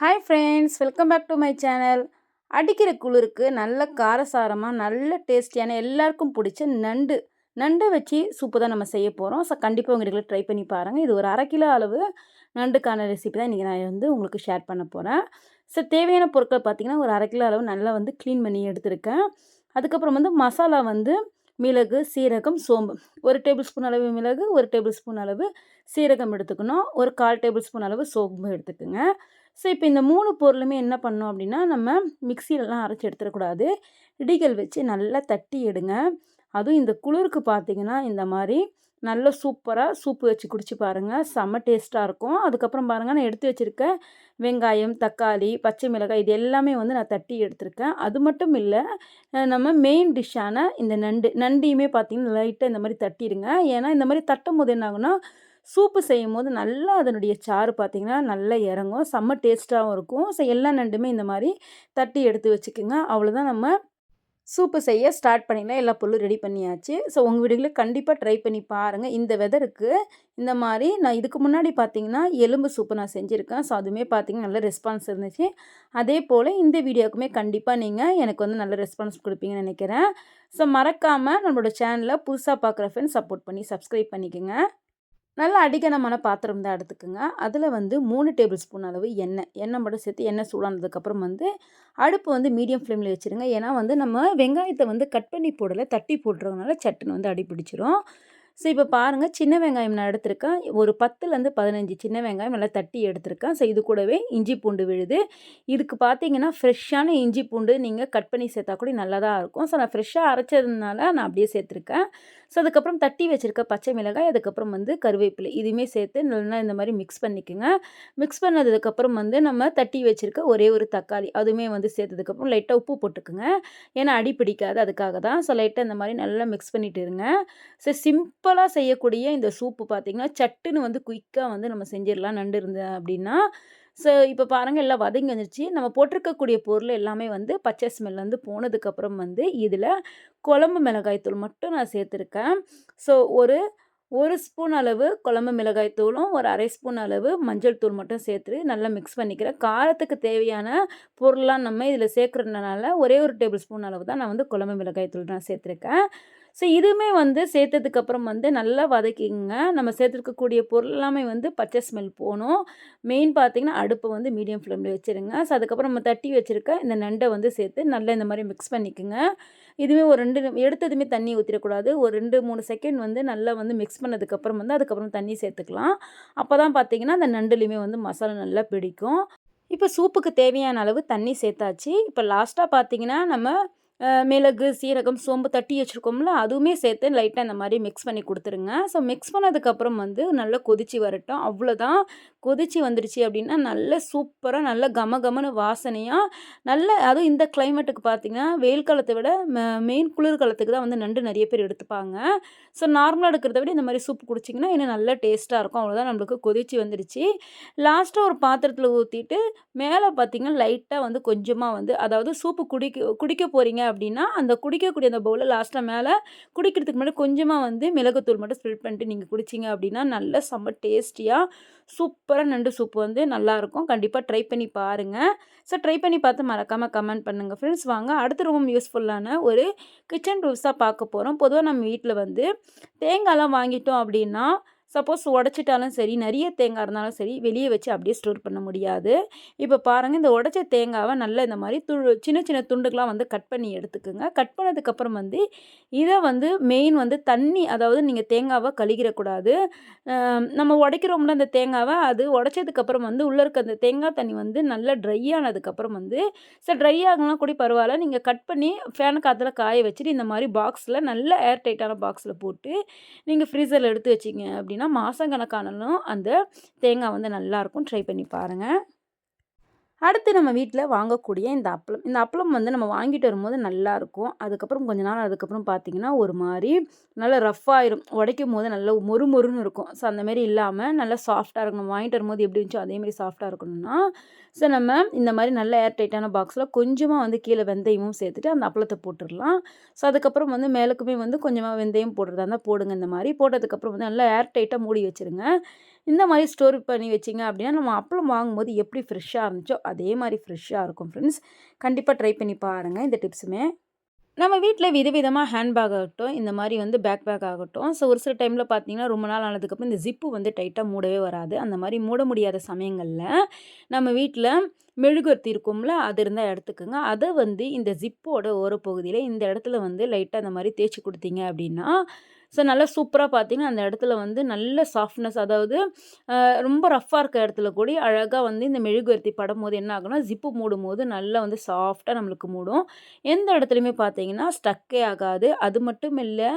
Hi friends welcome back to my channel அடிக்கிற குளிருக்கு நல்ல காரசாரமாக நல்ல டேஸ்டியான எல்லாருக்கும் பிடிச்ச நண்டு. நண்டை வச்சு சூப்பு தான் நம்ம செய்ய போகிறோம் ஸோ கண்டிப்பாக உங்கள் ட்ரை பண்ணி பாருங்கள் இது ஒரு அரை கிலோ அளவு நண்டுக்கான ரெசிபி தான் இன்றைக்கி நான் வந்து உங்களுக்கு ஷேர் பண்ண போகிறேன் ஸோ தேவையான பொருட்கள் பார்த்திங்கன்னா ஒரு அரை கிலோ அளவு நல்லா வந்து க்ளீன் பண்ணி எடுத்திருக்கேன். அதுக்கப்புறம் வந்து மசாலா வந்து மிளகு சீரகம் சோம்பு. ஒரு டேபிள் ஸ்பூன் அளவு மிளகு ஒரு டேபிள் ஸ்பூன் அளவு சீரகம் எடுத்துக்கணும். ஒரு கால் டேபிள் ஸ்பூன் அளவு சோம்பு எடுத்துக்கோங்க. ஸோ இப்போ இந்த மூணு பொருளுமே என்ன பண்ணோம் அப்படின்னா நம்ம மிக்சியிலலாம் அரைச்சி எடுத்துடக்கூடாது. இடிகள் வச்சு நல்லா தட்டி எடுங்க. அதுவும் இந்த குளிருக்கு பார்த்தீங்கன்னா இந்த மாதிரி நல்ல சூப்பராக சூப்பு வச்சு குடிச்சு பாருங்கள் செம்ம டேஸ்ட்டாக இருக்கும். அதுக்கப்புறம் பாருங்கள் நான் எடுத்து வச்சுருக்க வெங்காயம் தக்காளி பச்சை மிளகாய் இது எல்லாமே வந்து நான் தட்டி எடுத்திருக்கேன். அது மட்டும் இல்லை நம்ம மெயின் டிஷ்ஷான இந்த நண்டு நண்டையுமே பார்த்திங்கன்னா லைட்டாக இந்த மாதிரி தட்டிடுங்க. ஏன்னா இந்த மாதிரி தட்டும் போது என்னாகுன்னா சூப்பு செய்யும் போது நல்லா அதனுடைய சாறு பார்த்திங்கன்னா நல்லா இறங்கும். செம்ம டேஸ்ட்டாகவும் இருக்கும். ஸோ எல்லா நண்டுமே இந்த மாதிரி தட்டி எடுத்து வச்சுக்கோங்க. அவ்வளோதான் நம்ம சூப்பு செய்ய ஸ்டார்ட் பண்ணிடலாம். எல்லா பொருளும் ரெடி பண்ணியாச்சு. ஸோ உங்கள் வீடுகளில் கண்டிப்பாக ட்ரை பண்ணி பாருங்கள் இந்த வெதருக்கு இந்த மாதிரி நான் இதுக்கு முன்னாடி பார்த்தீங்கன்னா எலும்பு சூப்பு நான் செஞ்சுருக்கேன். ஸோ அதுவுமே பார்த்தீங்கன்னா நல்ல ரெஸ்பான்ஸ் இருந்துச்சு. அதே போல் இந்த வீடியோக்குமே கண்டிப்பாக நீங்கள் எனக்கு வந்து நல்ல ரெஸ்பான்ஸ் கொடுப்பீங்கன்னு நினைக்கிறேன். ஸோ மறக்காமல் நம்மளோட சேனலில் புதுசாக பார்க்குற ஃப்ரெண்ட்ஸ் சப்போர்ட் பண்ணி சப்ஸ்கிரைப் பண்ணிக்கோங்க. நல்லா அடிக்கனமான பாத்திரம் தான் எடுத்துக்கோங்க. அதில் வந்து மூணு டேபிள் ஸ்பூன் அளவு எண்ணெய். எண்ணெய் மட்டும் சேர்த்து எண்ணெய் சூடானதுக்கப்புறம் வந்து அடுப்பு வந்து மீடியம் ஃப்ளேமில் வச்சுருங்க. ஏன்னா வந்து நம்ம வெங்காயத்தை வந்து கட் பண்ணி போடலை தட்டி போடுறதுனால சட்டுன்னு வந்து அடி பிடிச்சிரும் ஸோ இப்போ பாருங்கள் சின்ன வெங்காயம் நான் எடுத்திருக்கேன். ஒரு பத்துலேருந்து பதினஞ்சு சின்ன வெங்காயம் நல்லா தட்டி எடுத்திருக்கேன். ஸோ இது கூடவே இஞ்சி பூண்டு விழுது. இதுக்கு பார்த்தீங்கன்னா ஃப்ரெஷ்ஷான இஞ்சி பூண்டு நீங்கள் கட் பண்ணி சேர்த்தா கூட நல்லா தான் இருக்கும். ஸோ நான் ஃப்ரெஷ்ஷாக அரைச்சதுனால நான் அப்படியே சேர்த்துருக்கேன். ஸோ அதுக்கப்புறம் தட்டி வச்சுருக்க பச்சை மிளகாய் அதுக்கப்புறம் வந்து கருவேப்பிலை. இதுவுமே சேர்த்து நல்லா இந்த மாதிரி மிக்ஸ் பண்ணிக்கோங்க. மிக்ஸ் பண்ணதுக்கப்புறம் வந்து நம்ம தட்டி வச்சுருக்க ஒரே ஒரு தக்காளி அதுவுமே வந்து சேர்த்ததுக்கப்புறம் லைட்டாக உப்பு போட்டுக்குங்க. ஏன்னா அடி பிடிக்காது அதுக்காக தான். ஸோ லைட்டாக இந்த மாதிரி நல்லா மிக்ஸ் பண்ணிட்டு இருங்க. ஸோ சிம்பிளாக செய்யக்கூடிய இந்த சூப்பு பார்த்திங்கன்னா சட்டுன்னு வந்து குயிக்காக வந்து நம்ம செஞ்சிடலாம். நண்டு இருந்தேன் அப்படின்னா ஸோ இப்போ பாருங்கள் எல்லாம் வதங்கி வந்துருச்சு. நம்ம போட்டிருக்கக்கூடிய பொருள் எல்லாமே வந்து பச்சை ஸ்மெல் வந்து போனதுக்கப்புறம் வந்து இதில் குழம்பு மிளகாய் தூள் மட்டும் நான் சேர்த்துருக்கேன். ஸோ ஒரு ஒரு ஸ்பூன் அளவு குழம்பு மிளகாய் தூளும் ஒரு அரை ஸ்பூன் அளவு மஞ்சள் தூள் மட்டும் சேர்த்து நல்லா மிக்ஸ் பண்ணிக்கிறேன். காரத்துக்கு தேவையான பொருள்லாம் நம்ம இதில் சேர்க்குறதுனால ஒரே ஒரு டேபிள் ஸ்பூன் அளவு தான் நான் வந்து குழம்பு மிளகாய் தூள் நான் சேர்த்துருக்கேன். ஸோ இதுவுமே வந்து சேர்த்ததுக்கப்புறம் வந்து நல்லா வதக்கிங்க நம்ம சேர்த்துருக்கக்கூடிய பொருள் எல்லாமே வந்து பச்சை ஸ்மெல் போகணும் மெயின் பார்த்திங்கன்னா அடுப்பை வந்து மீடியம் ஃப்ளேமில் வச்சுருங்க. ஸோ அதுக்கப்புறம் நம்ம தட்டி வச்சுருக்க இந்த நண்டை வந்து சேர்த்து நல்லா இந்த மாதிரி மிக்ஸ் பண்ணிக்கோங்க. இதுவே ஒரு ரெண்டு எடுத்ததுமே தண்ணி ஊற்றிடக்கூடாது ஒரு ரெண்டு மூணு செகண்ட் வந்து நல்லா வந்து மிக்ஸ் பண்ணதுக்கப்புறம் வந்து அதுக்கப்புறம் தண்ணி சேர்த்துக்கலாம். அப்போ தான் பார்த்திங்கன்னா அந்த நண்டுலேயுமே வந்து மசாலா நல்லா பிடிக்கும். இப்போ சூப்புக்கு தேவையான அளவு தண்ணி சேர்த்தாச்சு. இப்போ லாஸ்ட்டாக பார்த்தீங்கன்னா நம்ம மிளகு சீரகம் சோம்பு தட்டி வச்சுருக்கோம்ல அதுவுமே சேர்த்து லைட்டாக இந்த மாதிரி மிக்ஸ் பண்ணி கொடுத்துருங்க. ஸோ மிக்ஸ் பண்ணதுக்கப்புறம் வந்து நல்லா கொதிச்சு வரட்டும். அவ்வளோதான். கொதிச்சு வந்துடுச்சு அப்படின்னா நல்ல சூப்பராக நல்ல கம கமனு வாசனையாக நல்ல அதுவும் இந்த கிளைமேட்டுக்கு பார்த்திங்கன்னா வெயில் காலத்தை விட மெயின் குளிர்காலத்துக்கு தான் வந்து நண்டு நிறைய பேர் எடுத்துப்பாங்க. ஸோ நார்மலாக எடுக்கிறத விட இந்த மாதிரி சூப் குடிச்சிங்கன்னா இன்னும் நல்ல டேஸ்ட்டாக இருக்கும். அவ்வளோதான் நம்மளுக்கு கொதிச்சு வந்துடுச்சு லாஸ்ட்டாக ஒரு பாத்திரத்தில் ஊற்றிட்டு மேலே பார்த்திங்கன்னா லைட்டாக வந்து கொஞ்சமாக வந்து அதாவது சூப்பு குடிக்க குடிக்க போகிறீங்க அப்படின்னா அந்த குடிக்கக்கூடிய அந்த பவுலில் லாஸ்ட்டில் மேலே குடிக்கிறதுக்கு முன்னாடி கொஞ்சமாக வந்து மிளகுத்தூள் மட்டும் ஸ்ப்ரெட் பண்ணிட்டு நீங்கள் குடிச்சிங்க அப்படின்னா நல்ல செம்ம டேஸ்டியாக சூப்பராக நண்டு சூப் வந்து நல்லாயிருக்கும். கண்டிப்பாக ட்ரை பண்ணி பாருங்கள் ஸோ ட்ரை பண்ணி பார்த்து மறக்காமல் கமெண்ட் பண்ணுங்கள் ஃப்ரெண்ட்ஸ் வாங்க அடுத்த ரொம்ப யூஸ்ஃபுல்லான ஒரு கிச்சன் ரூல்ஸாக பார்க்க போகிறோம் பொதுவாக நம்ம வீட்டில் வந்து தேங்காய்லாம் வாங்கிட்டோம் அப்படின்னா சப்போஸ் உடச்சிட்டாலும் சரி நிறைய தேங்காய் இருந்தாலும் சரி வெளியே வச்சு அப்படியே ஸ்டோர் பண்ண முடியாது. இப்போ பாருங்கள் இந்த உடச்ச தேங்காவை நல்லா இந்த மாதிரி து சின்ன சின்ன துண்டுகளாக வந்து கட் பண்ணி எடுத்துக்கோங்க. கட் பண்ணதுக்கப்புறம் வந்து இதை வந்து மெயின் வந்து தண்ணி அதாவது நீங்கள் தேங்காவை கழுகிடக்கூடாது. நம்ம உடைக்கிறோம்ல அந்த தேங்காவை அது உடச்சதுக்கப்புறம் வந்து உள்ளே இருக்க அந்த தேங்காய் தண்ணி வந்து நல்லா ட்ரை ஆனதுக்கப்புறம் வந்து சார் ட்ரை ஆகலாம் கூட பரவாயில்ல. நீங்கள் கட் பண்ணி ஃபேன் காற்றுல காய வச்சுட்டு இந்த மாதிரி பாக்ஸில் நல்ல ஏர் டைட்டான பாக்ஸில் போட்டு நீங்கள் ஃப்ரீசரில் எடுத்து வச்சிங்க அப்படின்னு அப்படின்னா மாதம் கணக்கானாலும் அந்த தேங்காய் வந்து நல்லாயிருக்கும் ட்ரை பண்ணி பாருங்கள் அடுத்து நம்ம வீட்டில் வாங்கக்கூடிய இந்த அப்பளம். இந்த அப்பளம் வந்து நம்ம வாங்கிட்டு வரும்போது நல்லாயிருக்கும் அதுக்கப்புறம் கொஞ்ச நாள் அதுக்கப்புறம் பார்த்திங்கன்னா ஒரு மாதிரி நல்லா ரஃப்பாயிரும் உடைக்கும் போது நல்லா மொறு மொறுன்னு இருக்கும். ஸோ அந்தமாரி இல்லாமல் நல்லா சாஃப்டாக இருக்கணும் வாங்கிட்டு வரும்போது எப்படி இருந்துச்சோ அதேமாரி சாஃப்டாக இருக்கணும்னா ஸோ நம்ம இந்த மாதிரி நல்ல ஏர் டைட்டான பாக்ஸில் கொஞ்சமாக வந்து கீழே வெந்தயமும் சேர்த்துட்டு அந்த அப்பளத்தை போட்டுடலாம். ஸோ அதுக்கப்புறம் வந்து மேலுக்குமே வந்து கொஞ்சமாக வெந்தயம் போடுறதா இருந்தால் போடுங்க. இந்த மாதிரி போட்டதுக்கப்புறம் வந்து நல்லா ஏர் டைட்டாக மூடி வச்சுருங்க. இந்த மாதிரி ஸ்டோர் பண்ணி வச்சிங்க அப்படின்னா நம்ம அப்பளம் வாங்கும்போது எப்படி ஃப்ரெஷ்ஷாக இருந்துச்சோ அதே மாதிரி ஃப்ரெஷ்ஷாக இருக்கும் ஃப்ரெண்ட்ஸ் கண்டிப்பாக ட்ரை பண்ணி பாருங்கள் இந்த டிப்ஸுமே. நம்ம வீட்டில் விதவிதமாக ஹேண்ட்பேக் ஆகட்டும் இந்த மாதிரி வந்து பேக் பேக் ஆகட்டும். ஸோ ஒரு சில டைமில் பார்த்தீங்கன்னா ரொம்ப நாள் ஆனதுக்கப்புறம் இந்த ஜிப்பு வந்து டைட்டாக மூடவே வராது. அந்த மாதிரி மூட முடியாத சமயங்களில் நம்ம வீட்டில் மெழுகுவர்த்தி இருக்கும்ல அது இருந்தால் எடுத்துக்கோங்க. அதை வந்து இந்த ஜிப்போட ஓரப்பகுதியில் இந்த இடத்துல வந்து லைட்டாக அந்த மாதிரி தேய்ச்சி கொடுத்தீங்க அப்படின்னா ஸோ நல்லா சூப்பராக பார்த்தீங்கன்னா அந்த இடத்துல வந்து நல்ல சாஃப்ட்னஸ் அதாவது ரொம்ப ரஃப்பாக இருக்க இடத்துல கூட அழகாக வந்து இந்த மெழுகுவர்த்தி படும்போது என்ன ஆகும்னா ஜிப்பு மூடும் போது நல்லா வந்து சாஃப்டாக நம்மளுக்கு மூடும். எந்த இடத்துலையுமே பார்த்தீங்கன்னா ஸ்டக்கே ஆகாது. அது மட்டும் இல்லை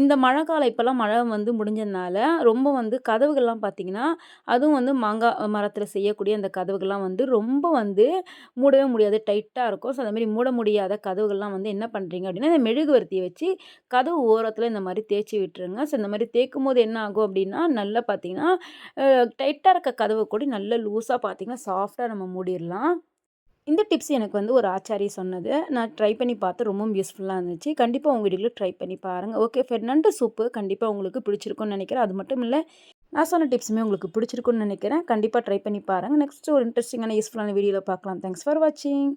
இந்த மழை காலம் இப்போல்லாம் மழை வந்து முடிஞ்சதுனால ரொம்ப வந்து கதவுகள்லாம் பார்த்தீங்கன்னா அதுவும் வந்து மாங்காய் மரத்தில் செய்யக்கூடிய அந்த கதவுகள்லாம் வந்து ரொம்ப வந்து மூடவே முடியாது டைட்டாக இருக்கும். ஸோ அந்தமாரி மூட முடியாத கதவுகள்லாம் வந்து என்ன பண்ணுறீங்க அப்படின்னா இந்த மெழுகுவர்த்தியை வச்சு கதவு ஓரத்தில் இந்த மாதிரி தேய்ச்சி விட்டுருங்க. ஸோ இந்த மாதிரி தேய்க்கும் போது என்ன ஆகும் அப்படின்னா நல்லா பார்த்தீங்கன்னா டைட்டாக இருக்க கதவை கூட நல்லா லூஸாக பார்த்தீங்கன்னா சாஃப்டாக நம்ம மூடிடலாம் இந்த டிப்ஸ் எனக்கு வந்து ஒரு ஆச்சாரி சொன்னது. நான் ட்ரை பண்ணி பார்த்து ரொம்பவும் யூஸ்ஃபுல்லாக இருந்துச்சு. கண்டிப்பாக உங்கள் வீட்டில் ட்ரை பண்ணி பாருங்கள் ஓகே ஃபார் நண்டு சூப்பு கண்டிப்பாக உங்களுக்கு பிடிச்சிருக்கும்னு நினைக்கிறேன். அது மட்டும் இல்லை நான் சொன்ன டிப்ஸுமே உங்களுக்கு பிடிச்சிருக்குன்னு நினைக்கிறேன். கண்டிப்பாக ட்ரை பண்ணி பாருங்கள் நெக்ஸ்ட் ஒரு இன்ட்ரெஸ்டிங்கான யூஸ்ஃபுல்லான வீடியோவில் பார்க்கலாம். தேங்க்ஸ் ஃபார் வாட்சிங்